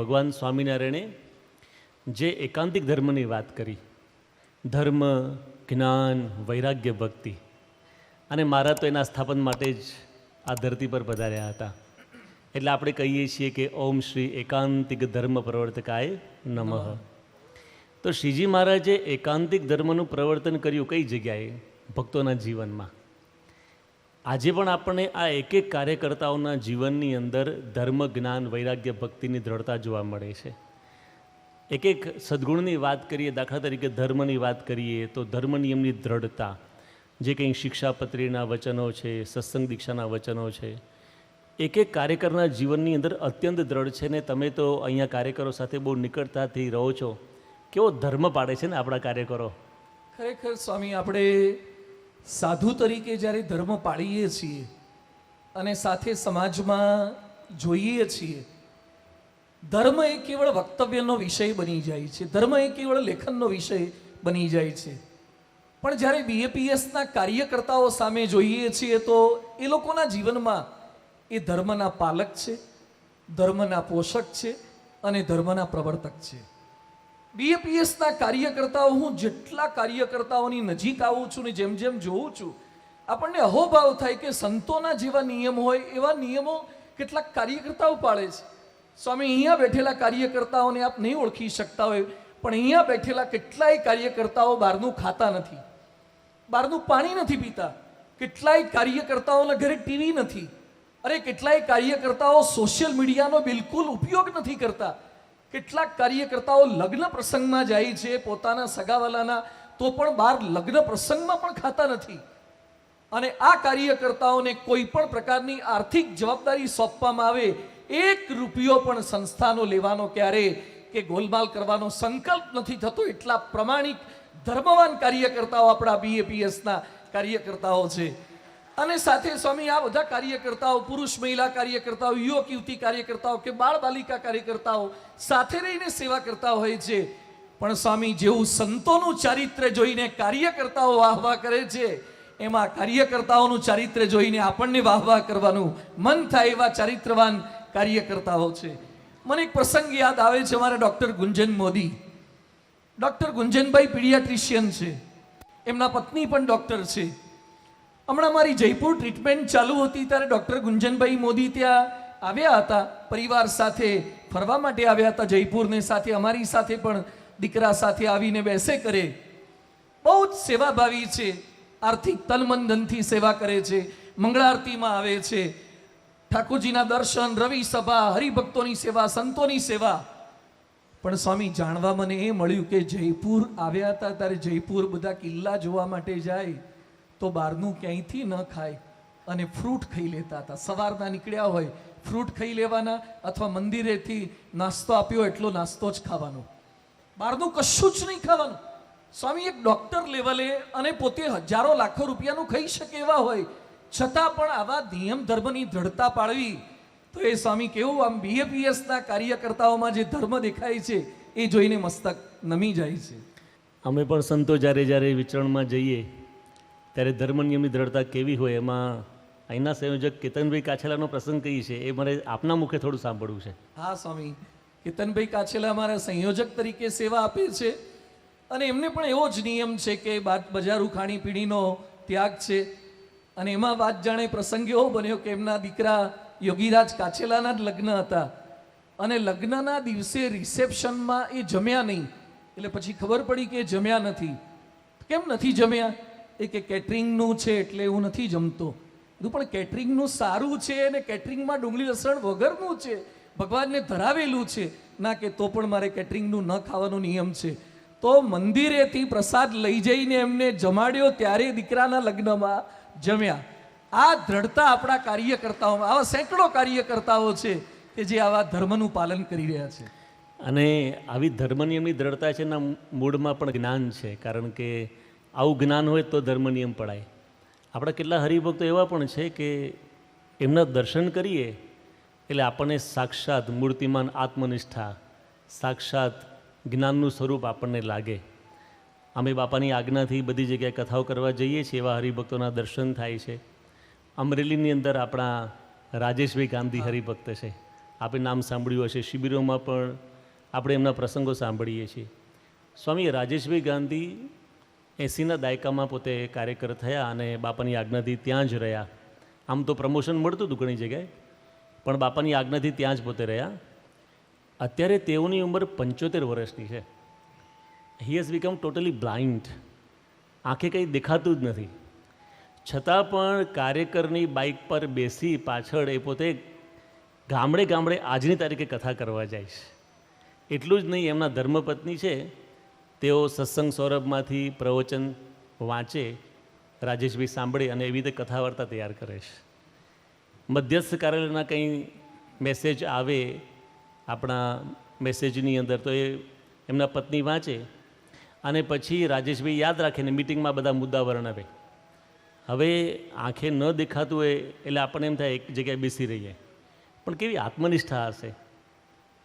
ભગવાન સ્વામિનારાયણે જે એકાંતિક ધર્મની વાત કરી, ધર્મ, જ્ઞાન, વૈરાગ્ય, ભક્તિ, અને મારા તો એના સ્થાપન માટે જ આ ધરતી પર પધાર્યા હતા. એટલે આપણે કહીએ છીએ કે ઓમ શ્રી એકાંતિક ધર્મ પ્રવર્તકાય નમઃ. તો શ્રીજી મહારાજે એકાંતિક ધર્મનું પ્રવર્તન કર્યું કઈ જગ્યાએ? ભક્તોના જીવનમાં. આજે પણ આપણને આ એક એક કાર્યકર્તાઓના જીવનની અંદર ધર્મ, જ્ઞાન, વૈરાગ્ય, ભક્તિની દ્રઢતા જોવા મળે છે. એક એક સદ્ગુણની વાત કરીએ, દાખલા તરીકે ધર્મની વાત કરીએ, તો ધર્મ નિયમની દ્રઢતા, જે કંઈ શિક્ષાપત્રીના વચનો છે, સત્સંગ દીક્ષાના વચનો છે એક એક કાર્યકરના જીવનની અંદર અત્યંત દ્રઢ છે ને તમે તો અહીંયા કાર્યકરો સાથે બહુ નિકટતાથી રહો છો. કેવો ધર્મ પાડે છે ને આપણા કાર્યકરો? ખરેખર સ્વામી, આપણે સાધુ તરીકે જ્યારે ધર્મ પાળીએ છીએ અને સાથે સમાજમાં જોઈએ છીએ, ધર્મ એ કેવળ વક્તવ્યનો વિષય બની જાય છે. ધર્મ એ કેવળ લેખનનો વિષય બની જાય છે. પણ જ્યારે બીએપીએસના કાર્યકર્તાઓ સામે જોઈએ છીએ તો એ લોકોના જીવનમાં એ ધર્મના પાલક છે, ધર્મના પોષક છે અને ધર્મના પ્રવર્તક છે. બીએપીએસના કાર્યકર્તાઓ, હું જેટલા કાર્યકર્તાઓની નજીક આવું છું ને જેમ જેમ જોઉં છું, આપણને અહોભાવ થાય કે સંતોના જેવા નિયમ હોય, એવા નિયમો કેટલાક કાર્યકર્તાઓ પાળે છે. સ્વામી, અહીંયા બેઠેલા કાર્યકર્તાઓને આપ નહીં ઓળખી શકતા હોય, પણ અહીંયા બેઠેલા કેટલાય કાર્યકર્તાઓ બહારનું ખાતા નથી, બહારનું પાણી નથી પીતા, કેટલાય કાર્યકર્તાઓના ઘરે ટીવી નથી, અરે, કેટલાય કાર્યકર્તાઓ સોશિયલ મીડિયાનો બિલકુલ ઉપયોગ નથી કરતા કેટલાક કાર્યકર્તાઓ લગ્ન પ્રસંગમાં જાય છે પોતાના સગાવાલાના, તો પણ બહાર લગ્ન પ્રસંગમાં પણ ખાતા નથી. અને આ કાર્યકર્તાઓને કોઈ પણ પ્રકારની આર્થિક જવાબદારી સોંપવામાં આવે, એક રૂપિયો પણ સંસ્થાનો લેવાનો ક્યારે કે ગોલમાલ કરવાનો સંકલ્પ નથી થતો. એટલા પ્રમાણિક ધર્મવાન કાર્યકર્તાઓ આપણા બીએપીએસના કાર્યકર્તાઓ છે. અને સાથે સ્વામી, આ બધા કાર્યકર્તાઓ, પુરુષ, મહિલા કાર્યકર્તાઓ, યુવક, યુવતી કાર્યકર્તાઓ કે બાળ બાલિકા કાર્યકર્તાઓ સાથે રહીને સેવા કરતા હોય છે. પણ સ્વામી, જેવું સંતોનું ચારિત્ર્ય જોઈને કાર્યકર્તાઓ વાહવા કરે છે, એમાં કાર્યકર્તાઓનું ચારિત્ર્ય જોઈને આપણને વાહવા કરવાનું મન થાય એવા ચારિત્રવાન કાર્યકર્તાઓ છે. મને એક પ્રસંગ યાદ આવે છે અમારા ડૉક્ટર ગુંજન મોદી. ડૉક્ટર ગુંજનભાઈ પીડિયાટ્રિશિયન છે. એમના પત્ની પણ ડૉક્ટર છે. હમણાં મારી જયપુર ટ્રીટમેન્ટ ચાલુ હતી ત્યારે ડૉક્ટર ગુંજનભાઈ મોદી ત્યાં આવ્યા હતા, પરિવાર સાથે ફરવા માટે આવ્યા હતા જયપુરને, સાથે અમારી સાથે પણ દીકરા સાથે આવીને બેસે કરે. બહુ જ સેવાભાવી છે, આર્થિક તલમંદનથી સેવા કરે છે, મંગળારતીમાં આવે છે. ઠાકોરજીના દર્શન, રવિ સભા, હરિભક્તોની સેવા, સંતોની સેવા. પણ સ્વામી, જાણવા મને એ મળ્યું કે જયપુર આવ્યા હતા ત્યારે જયપુર બધા કિલ્લા જોવા માટે જાય. તો બહારનું ક્યાંયથી ન ખાય. અને ફ્રૂટ ખાઈ લેતા હતા. સવારના નીકળ્યા હોય, ફ્રૂટ ખાઈ લેવાના અથવા મંદિરેથી નાસ્તો આપ્યો એટલો નાસ્તો જ ખાવાનો. બહારનું કશું જ નહીં ખાવાનું. સ્વામી, એક ડોક્ટર લેવલે અને પોતે હજારો લાખો રૂપિયાનું ખાઈ શકે એવા હોય. છતાં પણ આવા નિયમ ધર્મની દ્રઢતા પાળવી. તો એ સ્વામી કેવું, આમ બીએપીએસના કાર્યકર્તાઓમાં જે ધર્મ દેખાય છે, એ જોઈને મસ્તક નમી જાય છે. અમે પણ સંતો જ્યારે જ્યારે વિચરણમાં જઈએ ત્યારે ધર્મ નિયમની દ્રઢતા કેવી હોય એમાં અહીંના સંયોજક કેતનભાઈ કાછેલાનો પ્રસંગ કહી છે એ મને આપના મુખે થોડું સાંભળવું છે. હા, સ્વામી. કેતનભાઈ કાછેલા અમારા સંયોજક તરીકે સેવા આપે છે અને એમને પણ એવો જ નિયમ છે કે બાદ બજારું ખાણીપીણીનો ત્યાગ છે અને એમાં વાત જાણે પ્રસંગ એવો બન્યો કે એમના દીકરા યોગીરાજ કાછેલાના જ લગ્ન હતા અને લગ્નના દિવસે રિસેપ્શનમાં એ જમ્યા નહીં. એટલે પછી ખબર પડી કે જમ્યા નથી. કેમ નથી જમ્યા? એ કે કેટરિંગનું છે એટલે હું નથી જમતો. કીધું, પણ કેટરિંગનું સારું છે અને કેટરિંગમાં ડુંગળી લસણ વગરનું છે. ભગવાનને ધરાવેલું છે. ના કે, તો પણ મારે કેટરિંગનું ન ખાવાનો નિયમ છે. તો મંદિરેથી પ્રસાદ લઈ જઈને એમને જમાડ્યો, ત્યારે દીકરાના લગ્નમાં જમ્યા. આ દ્રઢતા આપણા કાર્યકર્તાઓમાં આવા સેંકડો કાર્યકર્તાઓ છે કે જે આવા ધર્મનું પાલન કરી રહ્યા છે. અને આવી ધર્મની એમની દ્રઢતા છે એના મૂળમાં પણ જ્ઞાન છે, કારણ કે આવું જ્ઞાન હોય તો ધર્મ નિયમ પડાય. આપણા કેટલા હરિભક્તો એવા પણ છે કે એમના દર્શન કરીએ એટલે આપણને સાક્ષાત મૂર્તિમાન આત્મનિષ્ઠા, સાક્ષાત જ્ઞાનનું સ્વરૂપ આપણને લાગે. અમે બાપાની આજ્ઞાથી બધી જગ્યાએ કથાઓ કરવા જઈએ છીએ એવા હરિભક્તોના દર્શન થાય છે. અમરેલીની અંદર આપણા રાજેશભાઈ ગાંધી હરિભક્ત છે. આપણે નામ સાંભળ્યું હશે, શિબિરોમાં પણ આપણે એમના પ્રસંગો સાંભળીએ છીએ. સ્વામી રાજેશભાઈ ગાંધી એંસીના દાયકામાં પોતે કાર્યકર થયા અને બાપાની આજ્ઞાથી ત્યાં જ રહ્યા. આમ તો પ્રમોશન મળતું હતું ઘણી જગ્યાએ, પણ બાપાની આજ્ઞાથી ત્યાં જ પોતે રહ્યા. અત્યારે તેઓની ઉંમર પંચોતેર વર્ષની છે. He has become totally blind આંખે કંઈ દેખાતું જ નથી. છતાં પણ કાર્યકરની બાઇક પર બેસી પાછળ એ પોતે ગામડે ગામડે આજની તારીખે કથા કરવા જાય છે. એટલું જ નહીં, એમના ધર્મપત્ની છે તેઓ સત્સંગ સૌરભમાંથી પ્રવચન વાંચે, રાજેશભાઈ સાંભળે અને એવી રીતે કથા વાર્તા તૈયાર કરે છે. મધ્યસ્થ કાર્યાલયના કંઈ મેસેજ આવે, આપણા મેસેજની અંદર તો એ એમના પત્ની વાંચે અને પછી રાજેશભાઈ યાદ રાખીને મિટિંગમાં બધા મુદ્દા વર્ણવે. હવે આંખે ન દેખાતું હોય એટલે આપણને એમ થાય એક જગ્યાએ બેસી રહીએ. પણ કેવી આત્મનિષ્ઠા હશે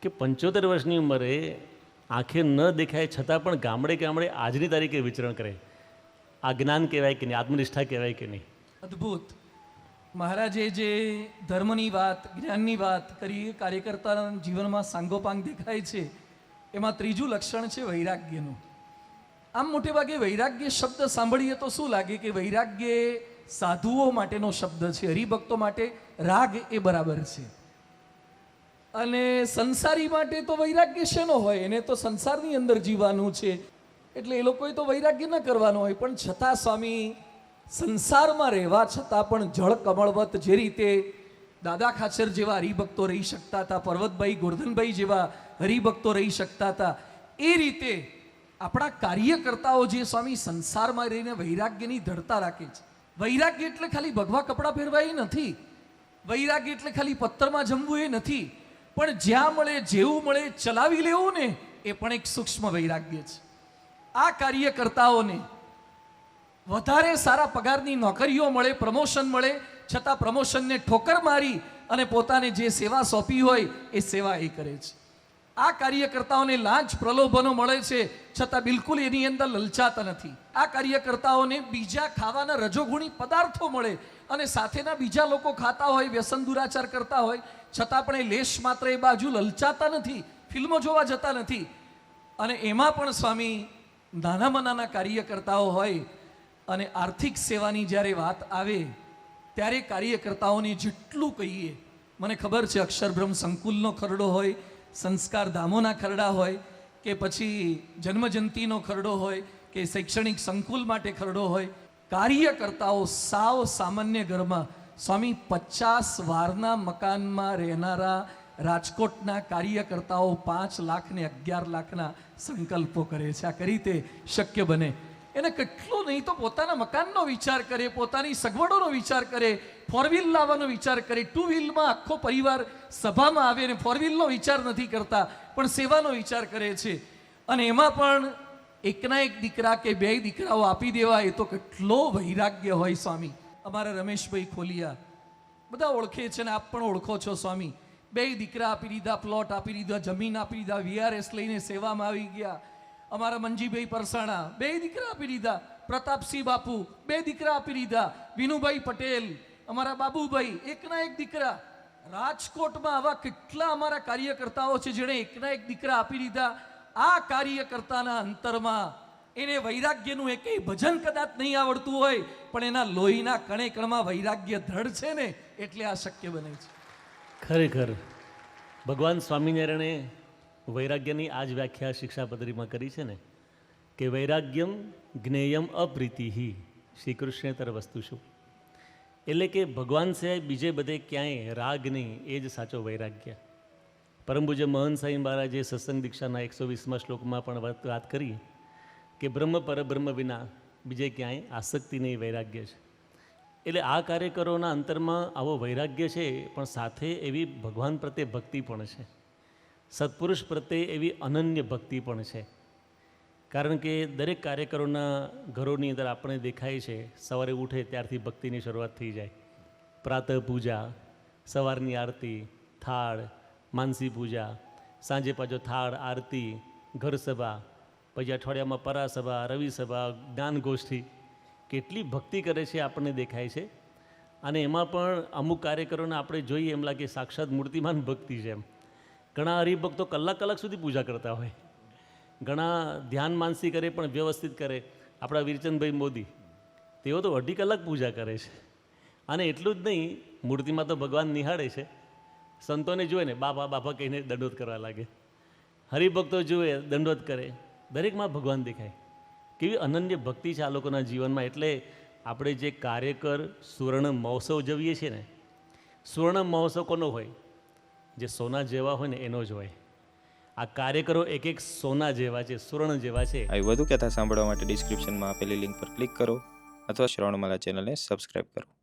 કે પંચોતેર વર્ષની ઉંમરે આંખે ન દેખાય છતાં પણ ગામડે ગામડે આજની તારીખે વિચરણ કરે. આ જ્ઞાન કહેવાય કે નહીં? આત્મનિષ્ઠા કહેવાય કે નહીં? અદ્ભુત. મહારાજે જે ધર્મની વાત, જ્ઞાનની વાત કરી, કાર્યકર્તાના જીવનમાં સાંગોપાંગ દેખાય છે, એમાં ત્રીજું લક્ષણ છે વૈરાગ્યનું. આમ મોટે ભાગે વૈરાગ્ય શબ્દ સાંભળીએ તો શું લાગે કે વૈરાગ્ય સાધુઓ માટેનો શબ્દ છે, હરિભક્તો માટે રાગ એ બરાબર છે? અને સંસારી માટે તો વૈરાગ્ય શેનો હોય? એને તો સંસારની અંદર જીવવાનું છે. એટલે એ લોકોએ તો વૈરાગ્ય ન કરવાનું હોય, પણ છતાં સ્વામી સંસારમાં રહેવા છતાં પણ જળ કમળવત જે રીતે દાદા ખાચર જેવા હરિભક્તો રહી શકતા હતા, પર્વતભાઈ ગોરધનભાઈ જેવા હરિભક્તો રહી શકતા હતા, એ રીતે આપણા કાર્યકર્તાઓ જે સ્વામી સંસારમાં રહીને વૈરાગ્યની ધડતા રાખે છે. વૈરાગ્ય એટલે ખાલી ભગવા કપડાં પહેરવા એ નથી. વૈરાગ્ય એટલે ખાલી પથ્થરમાં જમવું એ નથી. પણ જ્યાં મળે, જેવું મળે, ચલાવી લેવું ને, એ પણ એક સૂક્ષ્મ વૈરાગ્ય છે. આ કાર્યકર્તાઓને વધારે સારા પગારની નોકરીઓ મળે, પ્રમોશન મળે, છતાં પ્રમોશનને ઠોકર મારી અને પોતાને જે સેવા સોંપી હોય, એ સેવા એ કરે છે. આ કાર્યકર્તાઓને લાંચ પ્રલોભનો મળે છે, છતાં બિલકુલ એની અંદર લલચાતા નથી. આ કાર્યકર્તાઓને બીજા ખાવાના રજોગુણી પદાર્થો મળે અને સાથેના બીજા લોકો ખાતા હોય, વ્યસન દુરાચાર કરતા હોય, છતાં પણ એ લેશ માત્ર એ બાજુ લલચાતા નથી, ફિલ્મો જોવા જતા નથી. અને એમાં પણ સ્વામી, નાનામાં નાના કાર્યકર્તાઓ હોય અને આર્થિક સેવાની જ્યારે વાત આવે, ત્યારે કાર્યકર્તાઓને જેટલું કહીએ, મને ખબર છે અક્ષરબ્રહ્મ સંકુલનો ખરડો હોય સંસ્કાર ધામોના ખરડા હોય કે પછી જન્મજયંતિનો ખરડો હોય કે શૈક્ષણિક સંકુલ માટે ખરડો હોય, કાર્યકર્તાઓ સાવ સામાન્ય ઘરમાં, સ્વામી પચાસ વારના મકાનમાં રહેનારા રાજકોટના કાર્યકર્તાઓ પાંચ લાખ ને અગિયાર લાખના સંકલ્પો કરે છે. આ કરી તે શક્ય બને? એને કેટલું નહીં તો પોતાના મકાનનો વિચાર કરે, પોતાની સગવડોનો વિચાર કરે ફોર વ્હીલ લાવવાનો વિચાર કરે. ટુ વ્હીલમાં આખો પરિવાર સભામાં આવે અને ફોર વ્હીલનો વિચાર નથી કરતા, પણ સેવાનો વિચાર કરે છે. અને એમાં પણ એકના એક દીકરા કે બે દીકરાઓ આપી દેવા, એ તો કેટલો વૈરાગ્ય હોય સ્વામી. અમારા રમેશભાઈ ખોલિયા બધા ઓળખે છે ને આપ પણ ઓળખો છો સ્વામી. બે દીકરા આપી દીધા પ્લોટ આપી દીધા, જમીન આપી દીધા વીઆરએસ લઈને સેવામાં આવી ગયા. અમારા મંજીભાઈ પરસાણા, બે દીકરા આપી દીધા. પ્રતાપસિંહ બાપુ, બે દીકરા આપી દીધા. વિનુભાઈ પટેલ, અમારા બાબુભાઈ, એકના એક દીકરા. રાજકોટમાં આવા કેટલા અમારા કાર્યકર્તાઓ છે જેણે એકના એક દીકરા આપી દીધા. આ કાર્યકર્તાના અંતરમાં એને વૈરાગ્યનું એકેય ભજન કદાચ નહીં આવડતું હોય, પણ એના લોહીના કણે કણમાં વૈરાગ્ય દ્રઢ છે ને, એટલે આ શક્ય બને છે. ખરેખર. ભગવાન સ્વામિનારાયણે વૈરાગ્યની આ જ વ્યાખ્યા શિક્ષાપત્રીમાં કરી છે ને, કે વૈરાગ્યમ જ્ઞેયમ અપ્રીતિહી શ્રી કૃષ્ણેતર વસ્તુ શું? એટલે કે ભગવાન સિવાય બીજે બધે ક્યાંય રાગ નહીં, એ જ સાચો વૈરાગ્ય. પરમ પૂજ્ય મહંત સાંઈ મહારાજે સત્સંગ દીક્ષાના એકસો વીસમાં શ્લોકમાં પણ વાત કરી, કે બ્રહ્મ પરબ્રહ્મ વિના બીજે ક્યાંય આસક્તિ નહીં, વૈરાગ્ય છે. એટલે આ કાર્યકરોના અંતરમાં આવો વૈરાગ્ય છે, પણ સાથે એવી ભગવાન પ્રત્યે ભક્તિ પણ છે. સત્પુરુષ પ્રત્યે એવી અનન્ય ભક્તિ પણ છે. કારણ કે દરેક કાર્યકરોના ઘરોની અંદર આપણે દેખાય છે, સવારે ઉઠે ત્યારથી ભક્તિની શરૂઆત થઈ જાય. પ્રાતઃ પૂજા, સવારની આરતી, થાળ, માનસી પૂજા, સાંજે પાછો થાળ, આરતી, ઘર સભા, પછી અઠવાડિયામાં પરાસભા રવિ સભા, જ્ઞાન કેટલી ભક્તિ કરે છે આપણને દેખાય છે. અને એમાં પણ અમુક કાર્યકરોને આપણે જોઈએ એમ લાગે સાક્ષાત મૂર્તિમાન ભક્તિ છે એમ. ઘણા હરિભક્તો કલાક કલાક સુધી પૂજા કરતા હોય. ઘણા ધ્યાન માનસી કરે, પણ વ્યવસ્થિત કરે. આપણા વીરચંદભાઈ મોદી, તેઓ તો અઢી કલાક પૂજા કરે છે. અને એટલું જ નહીં, મૂર્તિમાં તો ભગવાન નિહાળે છે. સંતોને જુએ ને, બાપા બાપા કહીને દંડોત કરવા લાગે. હરિભક્તો જુએ, દંડોત કરે. દરેકમાં ભગવાન દેખાય. કેવી અનન્ય ભક્તિ છે આ લોકોના જીવનમાં. એટલે આપણે જે કાર્યકર સુવર્ણ મહોત્સવ ઉજવીએ છીએ ને, સુવર્ણ મહોત્સવ કોનો હોય? જે સોના જેવા હોય ને એનો જ હોય. આ કાર્યકરો એક એક સોના જેવા છે, સુવર્ણ જેવા છે. આવી વધુ કથા સાંભળવા માટે ડિસ્ક્રિપ્શનમાં આપેલી લિંક પર ક્લિક કરો અથવા શ્રવણમાલા ચેનલને સબસ્ક્રાઇબ કરો.